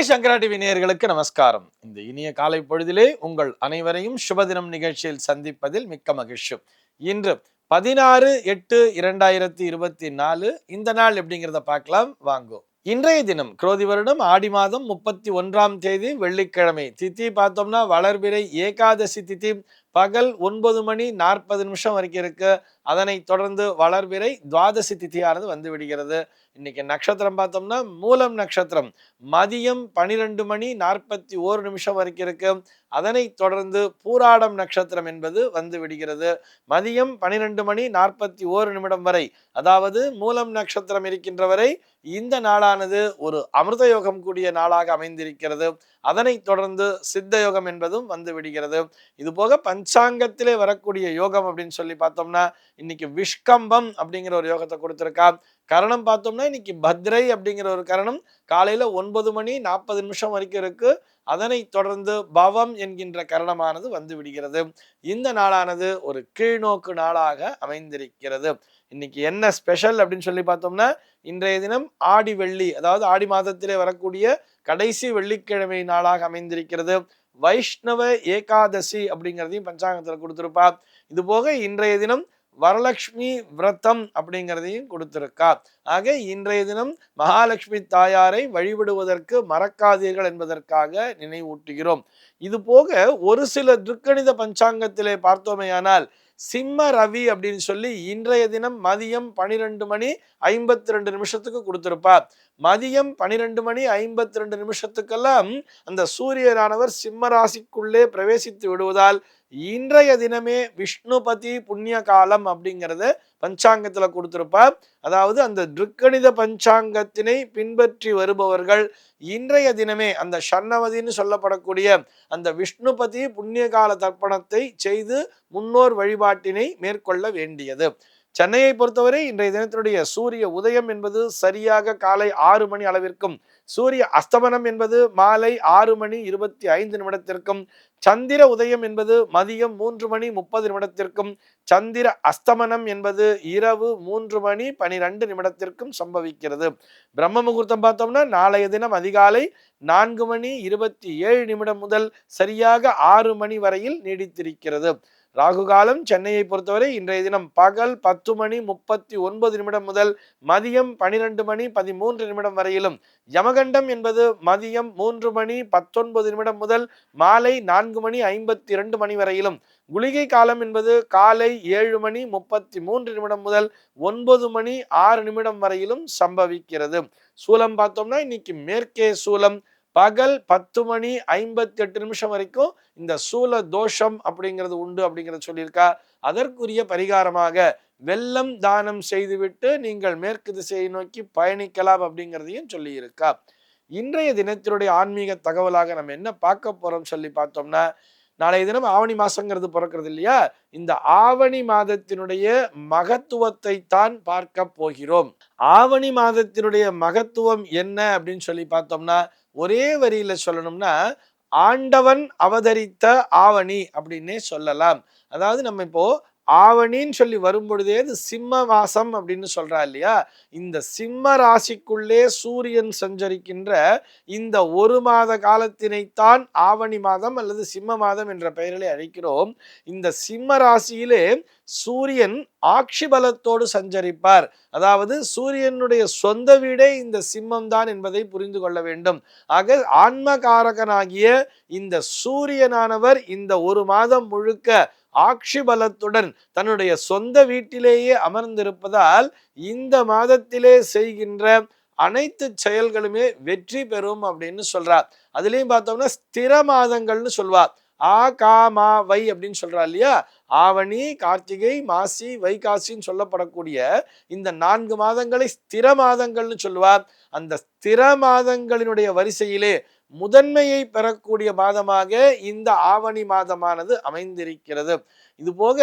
வெற்றி சங்கரா டிவி நேயர்களுக்கு நமஸ்காரம். இந்த இனிய காலை பொழுதிலே உங்கள் அனைவரையும் சுபதினம் நிகழ்ச்சியில் சந்திப்பதில் மிக்க மகிழ்ச்சி. இன்று பதினாறு எட்டு இரண்டாயிரத்தி இருபத்தி நாலு இந்த நாள் எப்படிங்கிறத பார்க்கலாம். வாங்கோ. இன்றைய தினம் குரோதி வருடம் ஆடி மாதம் முப்பத்தி ஒன்றாம் தேதி வெள்ளிக்கிழமை. தித்தி பார்த்தோம்னா வளர்பிறை ஏகாதசி திதி. பகல் ஒன்பது மணி நாற்பது நிமிஷம் வரைக்கும் இருக்கு. அதனை தொடர்ந்து வளர்விரை துவாதசி திதியானது வந்து விடுகிறது. இன்னைக்கு நட்சத்திரம் பார்த்தோம்னா மூலம் நட்சத்திரம். மதியம் பனிரெண்டு மணி நாற்பத்தி ஓரு நிமிஷம் வரைக்கும் இருக்கு. அதனை தொடர்ந்து பூராடம் நட்சத்திரம் என்பது வந்து விடுகிறது. மதியம் பனிரெண்டு மணி நாற்பத்தி ஓரு நிமிடம் வரை அதாவது மூலம் நட்சத்திரம் இருக்கின்ற வரை இந்த நாளானது ஒரு அமிர்த யோகம் கூடிய நாளாக அமைந்திருக்கிறது. அதனை தொடர்ந்து சித்த யோகம் என்பதும் வந்து விடுகிறது. இது போக பஞ்சாங்கத்திலே வரக்கூடிய யோகம் அப்படின்னு சொல்லி பார்த்தோம்னா இன்னைக்கு விஷ்கம்பம் அப்படிங்கிற ஒரு யோகத்தை கொடுத்திருக்கா. கரணம் பார்த்தோம்னா இன்னைக்கு பத்ரை அப்படிங்கிற ஒரு கரணம் காலையில ஒன்பது மணி நாற்பது நிமிஷம் வரைக்கும் இருக்கு. அதனை தொடர்ந்து பவம் என்கின்ற கரணமானது வந்து விடுகிறது. இந்த நாளானது ஒரு கீழ்நோக்கு நாளாக அமைந்திருக்கிறது. இன்னைக்கு என்ன ஸ்பெஷல் அப்படின்னு சொல்லி பார்த்தோம்னா இன்றைய தினம் ஆடி வெள்ளி அதாவது ஆடி மாதத்திலே வரக்கூடிய கடைசி வெள்ளிக்கிழமை நாளாக அமைந்திருக்கிறது. வைஷ்ணவ ஏகாதசி அப்படிங்கிறதையும் பஞ்சாங்கத்தில் கொடுத்துருப்பா. இது போக இன்றைய தினம் வரலட்சுமி விரதம் அப்படிங்கிறதையும் கொடுத்திருக்கா ஆக இன்றைய தினம் மகாலட்சுமி தாயாரை வழிபடுவதற்கு மறக்காதீர்கள் என்பதற்காக நினைவூட்டுகிறோம். இது போக ஒரு சில துர்க்கணித பஞ்சாங்கத்திலே பார்த்தோமேயானால் சிம்ம ரவி அப்படின்னு சொல்லி இன்றைய தினம் மதியம் பனிரெண்டு மணி ஐம்பத்தி ரெண்டு நிமிஷத்துக்கு கொடுத்திருப்பா மதியம் பனிரெண்டு மணி ஐம்பத்தி ரெண்டு நிமிஷத்துக்கெல்லாம் அந்த சூரியனானவர் சிம்ம ராசிக்குள்ளே பிரவேசித்து விடுவதால் இன்றைய தினமே விஷ்ணுபதி புண்ணிய காலம் அப்படிங்கிறத பஞ்சாங்கத்தில் கொடுத்துருப்பார். அதாவது அந்த திருக்கணித பஞ்சாங்கத்தினை பின்பற்றி வருபவர்கள் இன்றைய தினமே அந்த ஷண்ணவதின்னு சொல்லப்படக்கூடிய அந்த விஷ்ணுபதி புண்ணிய கால தர்ப்பணத்தை செய்து முன்னோர் வழிபாட்டினை மேற்கொள்ள வேண்டியது. சென்னையை பொறுத்தவரை இன்றைய தினத்தினுடைய சூரிய உதயம் என்பது சரியாக காலை ஆறு மணி அளவிற்கும் சூரிய அஸ்தமனம் என்பது மாலை ஆறு மணி இருபத்தி ஐந்து நிமிடத்திற்கும் சந்திர உதயம் என்பது மதியம் மூன்று மணி முப்பது நிமிடத்திற்கும் சந்திர அஸ்தமனம் என்பது இரவு மூன்று மணி பனிரெண்டு நிமிடத்திற்கும் சம்பவிக்கிறது. பிரம்ம முகூர்த்தம் பார்த்தோம்னா நாளைய தினம் அதிகாலை நான்கு மணி இருபத்தி ஏழு நிமிடம் முதல் சரியாக ஆறு மணி வரையில் நீடித்திருக்கிறது. ராகு காலம் சென்னையை பொறுத்தவரை இன்றைய தினம் பகல் பத்து மணி முப்பத்தி ஒன்பது நிமிடம் முதல் மதியம் பனிரெண்டு மணி பதிமூன்று நிமிடம் வரையிலும். யமகண்டம் என்பது மதியம் மூன்று மணி பத்தொன்பது நிமிடம் முதல் மாலை நான்கு மணி ஐம்பத்தி இரண்டு மணி வரையிலும். குளிகை காலம் என்பது காலை ஏழு மணி முப்பத்தி மூன்று நிமிடம் முதல் ஒன்பது மணி ஆறு நிமிடம் வரையிலும் சம்பவிக்கிறது. சூலம் பார்த்தோம்னா இன்னைக்கு மேற்கே சூலம் பகல் பத்து மணி ஐம்பத்தி எட்டு நிமிஷம் வரைக்கும் இந்த சூல தோஷம் அப்படிங்கிறது உண்டு அப்படிங்கிறத சொல்லியிருக்கா. அதற்குரிய பரிகாரமாக வெள்ளம் தானம் செய்துவிட்டு நீங்கள் மேற்கு திசையை நோக்கி பயணிக்கலாம் அப்படிங்கிறதையும் சொல்லியிருக்கா. இன்றைய தினத்தினுடைய ஆன்மீக தகவலாக நம்ம என்ன பார்க்க போறோம் சொல்லி பார்த்தோம்னா நாளைய தினம் ஆவணி மாசங்கிறது பிறக்கிறது இல்லையா? இந்த ஆவணி மாதத்தினுடைய மகத்துவத்தை தான் பார்க்க போகிறோம். ஆவணி மாதத்தினுடைய மகத்துவம் என்ன அப்படின்னு சொல்லி பார்த்தோம்னா ஒரே வரியில சொல்லணும்னா ஆண்டவன் அவதரித்த ஆவணி அப்படின்னே சொல்லலாம். அதாவது நம்ம இப்போ ஆவணின்னு சொல்லி வரும்பொழுதே இது சிம்ம மாசம் அப்படின்னு சொல்றா இல்லையா? இந்த சிம்ம ராசிக்குள்ளே சூரியன் சஞ்சரிக்கின்ற இந்த ஒரு மாத காலத்தினைத்தான் ஆவணி மாதம் அல்லது சிம்ம மாதம் என்ற பெயரிலே அழைக்கிறோம். இந்த சிம்ம ராசியிலே சூரியன் ஆட்சி பலத்தோடு சஞ்சரிப்பார். அதாவது சூரியனுடைய சொந்த வீடே இந்த சிம்மம் தான் என்பதை புரிந்து கொள்ள வேண்டும். ஆக ஆன்மகாரகனாகிய இந்த சூரியனானவர் இந்த ஒரு மாதம் முழுக்க ஆக்ஷிபலத்துடன் தன்னுடைய சொந்த வீட்டிலேயே அமர்ந்திருப்பதால் இந்த மாதத்திலே செய்கின்ற அனைத்து செயல்களுமே வெற்றி பெறும் அப்படின்னு சொல்றார். அதுலேயும் பார்த்தோம்னா ஸ்திர மாதங்கள்னு சொல்வார். ஆ கா மா வை அப்படின்னு சொல்றா இல்லையா? ஆவணி கார்த்திகை மாசி வைகாசின்னு சொல்லப்படக்கூடிய இந்த நான்கு மாதங்களை ஸ்திர மாதங்கள்னு சொல்லுவார். அந்த ஸ்திர மாதங்களினுடைய வரிசையிலே முதன்மையை பெறக்கூடிய மாதமாக இந்த ஆவணி மாதமானது அமைந்திருக்கிறது. இது போக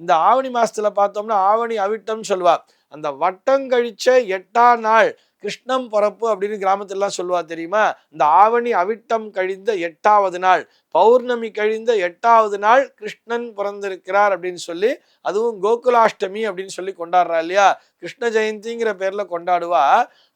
இந்த ஆவணி மாசத்துல பார்த்தோம்னா ஆவணி அவிட்டம் சொல்லுவார். அந்த வட்டம் கழிச்ச எட்டாம் நாள் கிருஷ்ணம் பிறப்பு அப்படின்னு கிராமத்திலலாம் சொல்லுவா தெரியுமா? இந்த ஆவணி அவிட்டம் கழிந்த எட்டாவது நாள். பௌர்ணமி கழிந்த எட்டாவது நாள் கிருஷ்ணன் பிறந்திருக்கிறார் அப்படின்னு சொல்லி அதுவும் கோகுலாஷ்டமி அப்படின்னு சொல்லி கொண்டாடுறா இல்லையா? கிருஷ்ண ஜெயந்திங்கிற பேர்ல கொண்டாடுவா.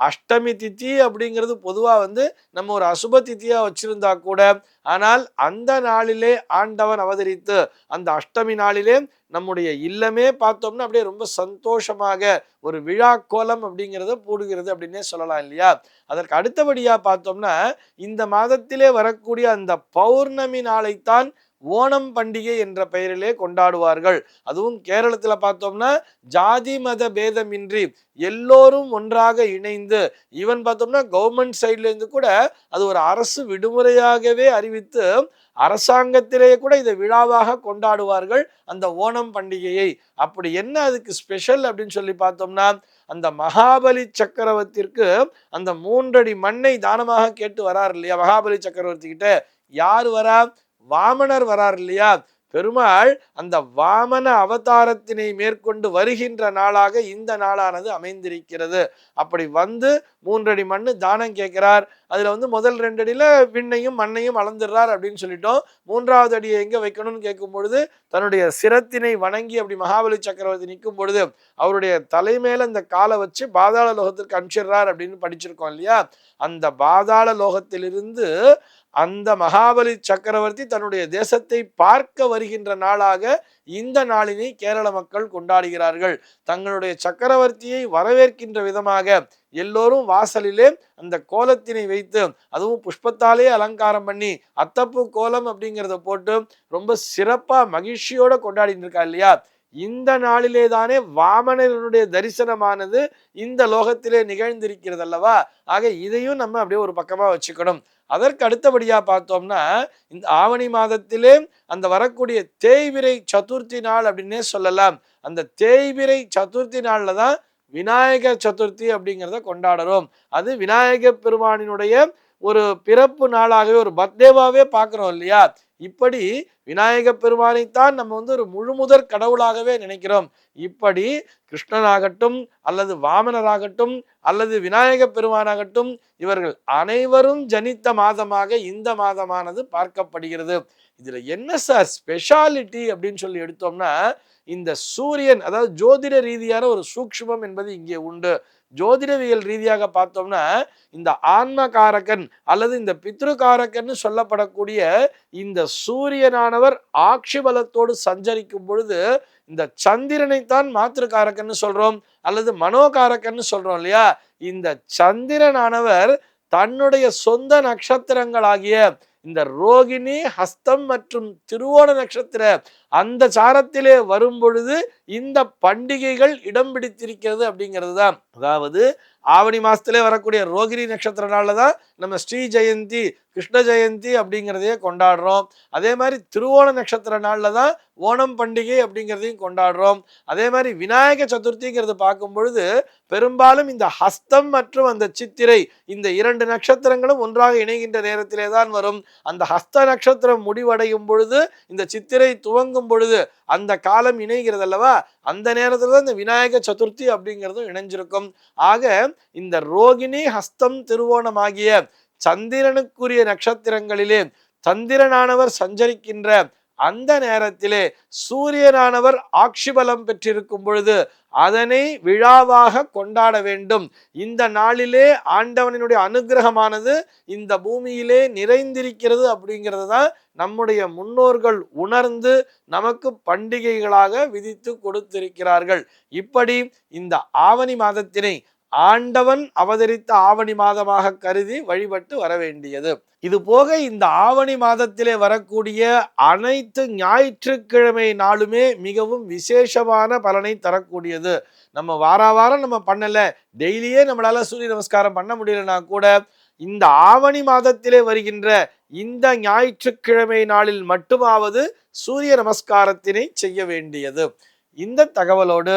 அஷ்டமி தித்தி அப்படிங்கிறது பொதுவா வந்து நம்ம ஒரு அசுப தித்தியாக வச்சிருந்தா கூட ஆனால் அந்த நாளிலே ஆண்டவன் அவதரித்து அந்த அஷ்டமி நாளிலே நம்முடைய இல்லமே பார்த்தோம்னா அப்படியே ரொம்ப சந்தோஷமாக ஒரு விழா கோலம் அப்படிங்கிறத போடுகிறது அப்படின்னே சொல்லலாம் இல்லையா? அதற்கு அடுத்தபடியாக பார்த்தோம்னா இந்த மாதத்திலே வரக்கூடிய அந்த பௌர்ணமி நாளைத்தான் ஓணம் பண்டிகை என்ற பெயரிலே கொண்டாடுவார்கள். அதுவும் கேரளத்தில் பார்த்தோம்னா ஜாதி மத பேதமின்றி எல்லோரும் ஒன்றாக இணைந்து ஈவன் பார்த்தோம்னா கவர்மெண்ட் சைட்லேருந்து கூட அது ஒரு அரசு விடுமுறையாகவே அறிவித்து அரசாங்கத்திலேயே கூட இதை விழாவாக கொண்டாடுவார்கள் அந்த ஓணம் பண்டிகையை. அப்படி என்ன அதுக்கு ஸ்பெஷல் அப்படின்னு சொல்லி பார்த்தோம்னா அந்த மகாபலி சக்கரவர்த்திற்கு அந்த மூன்றடி மண்ணை தானமாக கேட்டு வரார் இல்லையா? மகாபலி சக்கரவர்த்தி கிட்ட யார் வரா? வாமனர் வரார் இல்லையா? பெருமாள் அந்த வாமன அவதாரத்தினை மேற்கொண்டு வருகின்ற நாளாக இந்த நாளானது அமைந்திருக்கிறது. அப்படி வந்து மூன்றடி மண்ணு தானம் கேட்கிறார். அதில் வந்து முதல் ரெண்டு அடியில விண்ணையும் மண்ணையும் அளந்துடுறார் அப்படின்னு சொல்லிட்டோம். மூன்றாவது அடியை எங்கே வைக்கணும்னு கேட்கும் பொழுது தன்னுடைய சிரத்தினை வணங்கி அப்படி மகாபலி சக்கரவர்த்தி நிற்கும் பொழுது அவருடைய தலைமையில இந்த காலை வச்சு பாதாள லோகத்திற்கு அனுப்பிச்சிடுறார் அப்படின்னு படிச்சிருக்கோம் இல்லையா? அந்த பாதாள லோகத்திலிருந்து அந்த மகாபலி சக்கரவர்த்தி தன்னுடைய தேசத்தை பார்க்க வருகின்ற நாளாக இந்த நாளினை கேரள மக்கள் கொண்டாடுகிறார்கள். தங்களுடைய சக்கரவர்த்தியை வரவேற்கின்ற விதமாக எல்லோரும் வாசலிலே அந்த கோலத்தினை வைத்து அதுவும் புஷ்பத்தாலே அலங்காரம் பண்ணி அத்தப்பு கோலம் அப்படிங்கிறத போட்டு ரொம்ப சிறப்பாக மகிழ்ச்சியோட கொண்டாடிட்டு இருக்கா இல்லையா? இந்த நாளிலே தானே வாமனனுடைய தரிசனமானது இந்த லோகத்திலே நிகழ்ந்திருக்கிறது அல்லவா ஆக இதையும் நம்ம அப்படியே ஒரு பக்கமாக வச்சுக்கணும். அதற்கு அடுத்தபடியா பார்த்தோம்னா இந்த ஆவணி மாதத்திலே அந்த வரக்கூடிய தேய்விரை சதுர்த்தி நாள் அப்படின்னே சொல்லலாம். அந்த தேய்விரை சதுர்த்தி நாள்ல தான் விநாயக சதுர்த்தி அப்படிங்கிறத கொண்டாடுறோம். அது விநாயக பெருமானினுடைய ஒரு பிறப்பு நாளாகவே ஒரு பர்த்டேவாகவே பார்க்குறோம் இல்லையா? இப்படி விநாயக பெருமானைத்தான் நம்ம வந்து ஒரு முழுமுதற் கடவுளாகவே நினைக்கிறோம். இப்படி கிருஷ்ணனாகட்டும் அல்லது வாமனராகட்டும் அல்லது விநாயக பெருமானாகட்டும் இவர்கள் அனைவரும் ஜனித்த மாதமாக இந்த மாதமானது பார்க்கப்படுகிறது. இதுல என்ன சார் ஸ்பெஷாலிட்டி அப்படின்னு சொல்லி எடுத்தோம்னா இந்த சூரியன் அதாவது ஜோதிட ரீதியான ஒரு சூக்ஷ்மம் என்பது இங்கே உண்டு. ஜோதிடவியல் ரீதியாக பார்த்தோம்னா இந்த ஆன்மகாரகன் அல்லது இந்த பித்ருகாரகன் சொல்லப்படக்கூடிய இந்த சூரியனானவர் ஆட்சி பலத்தோடு சஞ்சரிக்கும் பொழுது இந்த சந்திரனைத்தான் மாத்திருக்காரக்கன்னு சொல்றோம் அல்லது மனோகாரகன்னு சொல்றோம் இல்லையா? இந்த சந்திரனானவர் தன்னுடைய சொந்த நட்சத்திரங்களாகிய இந்த ரோகிணி ஹஸ்தம் மற்றும் திருவோண நட்சத்திர அந்த சாரத்திலே வரும் பொழுது இந்த பண்டிகைகள் இடம் பிடித்திருக்கிறது அப்படிங்கிறது தான் அதாவது ஆவணி மாதத்திலே வரக்கூடிய ரோகிணி நட்சத்திர தான் நம்ம ஸ்ரீ ஜெயந்தி கிருஷ்ண ஜெயந்தி அப்படிங்கிறதையே கொண்டாடுறோம். அதே மாதிரி திருவோண நட்சத்திர நாளில் தான் ஓணம் பண்டிகை அப்படிங்கிறதையும் கொண்டாடுறோம். அதே மாதிரி விநாயக சதுர்த்திங்கிறது பார்க்கும் பொழுது பெரும்பாலும் இந்த ஹஸ்தம் மற்றும் அந்த சித்திரை இந்த இரண்டு நட்சத்திரங்களும் ஒன்றாக இணைகின்ற நேரத்திலே தான் வரும். அந்த ஹஸ்த நட்சத்திரம் முடிவடையும் பொழுது இந்த சித்திரை துவங்கும் பொழுது அந்த காலம் இணைகிறது அல்லவா அந்த நேரத்துல தான் இந்த விநாயக சதுர்த்தி அப்படிங்கிறதும் இணைஞ்சிருக்கும். ஆக இந்த ரோகிணி ஹஸ்தம் திருவோணம் ஆகிய சந்திரனுக்குரிய நட்சத்திரங்களிலே சந்திரனானவர் சஞ்சரிக்கின்ற அந்த நேரத்திலே சூரியனானவர் ஆக்ஷிபலம் பெற்றிருக்கும் பொழுது அதனை விழாவாக கொண்டாட வேண்டும். இந்த நாளிலே ஆண்டவனினுடைய அனுகிரகமானது இந்த பூமியிலே நிறைந்திருக்கிறது அப்படிங்கிறது தான் நம்முடைய முன்னோர்கள் உணர்ந்து நமக்கு பண்டிகைகளாக விதித்து கொடுத்திருக்கிறார்கள். இப்படி இந்த ஆவணி மாதத்தினை ஆண்டவன் அவதரித்த ஆவணி மாதமாக கருதி வழிபட்டு வர வேண்டியது இது போக இந்த ஆவணி மாதத்திலே வரக்கூடிய அனைத்து ஞாயிற்றுக்கிழமை நாளுமே மிகவும் விசேஷமான பலனை தரக்கூடியது. நம்ம வார வாரம் நம்ம பண்ணல. டெய்லியே நம்மளால சூரிய நமஸ்காரம் பண்ண முடியலன்னா கூட இந்த ஆவணி மாதத்திலே வருகின்ற இந்த ஞாயிற்றுக்கிழமை நாளில் மட்டுமாவது சூரிய நமஸ்காரத்தினை செய்ய வேண்டியது. இந்த தகவலோடு